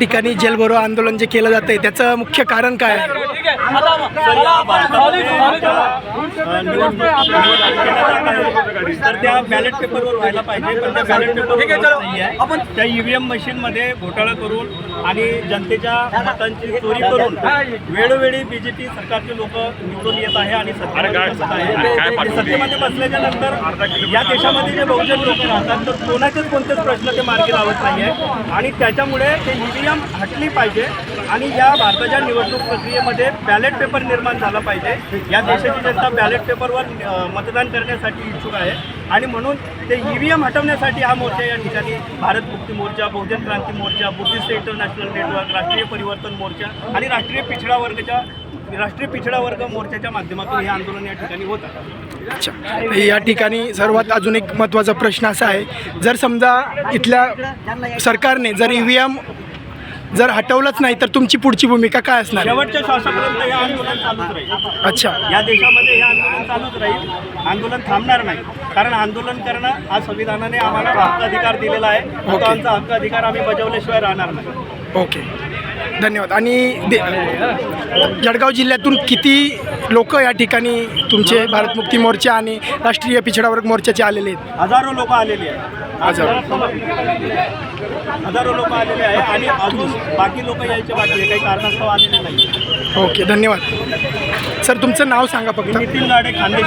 ठिकाणी जेलभरो आंदोलन जे केलं जातंय त्याचं मुख्य कारण काय? आहे. तर त्या बॅलेट पेपरवर व्हायला पाहिजे पण त्या बॅलेट पेपरवर नाही आहे त्या ईव्हीएम मशीनमध्ये घोटाळा करून आणि जनतेच्या मतांची चोरी करून वेळोवेळी बीजेपी सरकारचे लोक निवडून येत आहे आणि सत्तेमध्ये बसत आहे. सत्तेमध्ये बसल्याच्या नंतर या देशामध्ये जे बहुजन लोक राहतात तर कोणाचेच कोणतेच प्रश्न ते मार्गी लावत नाही आहे आणि त्याच्यामुळे ते ईव्हीएम हटली पाहिजे आणि या भारताच्या निवडणूक प्रक्रियेमध्ये बॅलेट पेपर निर्माण झाला पाहिजे. या देशाची जनता बॅलेट पेपरवर मतदान करण्यासाठी इच्छुक आहे. आणि म्हणून ते ई व्ही एम हटवण्यासाठी हा मोर्चा या ठिकाणी Bharat Mukti Morcha Bahujan Kranti Morcha Buddhist International Network Rashtriya Parivartan Morcha आणि राष्ट्रीय पिछडा वर्गच्या राष्ट्रीय पिछडा वर्ग मोर्चाच्या माध्यमातून हे आंदोलन या ठिकाणी होत अच्छा. या ठिकाणी सर्वात अजून एक महत्त्वाचा प्रश्न असा आहे जर समजा इथल्या सरकारने जर ई व्ही एम जर हटवलंच नाही तर तुमची पुढची भूमिका काय असणार? शेवटच्या श्वासापर्यंत हे आंदोलन चालूच राहील. अच्छा. या देशामध्ये हे आंदोलन चालूच राहील. आंदोलन थांबणार नाही. कारण आंदोलन करणं हा संविधानाने आम्हाला हक्क अधिकार दिलेला आहे. तो. आमचा हक्क अधिकार आम्ही बजावल्याशिवाय राहणार नाही. ओके. धन्यवाद. आणि दे जळगाव जिल्ह्यातून किती लोक या ठिकाणी तुमचे भारत मुक्ती मोर्चा आणि राष्ट्रीय पिछडा वर्ग मोर्चाचे आलेले आहेत. हजारो लोक आलेली आहेत. हजारो. हजारो लोक आलेले आहे आणि अजून बाकी लोक यायचे बाकी आहे काही कारणास्तव आलेले नाही ओके धन्यवाद. सर तुमचं नाव सांगा फक्त. नितीन गाडे खांदे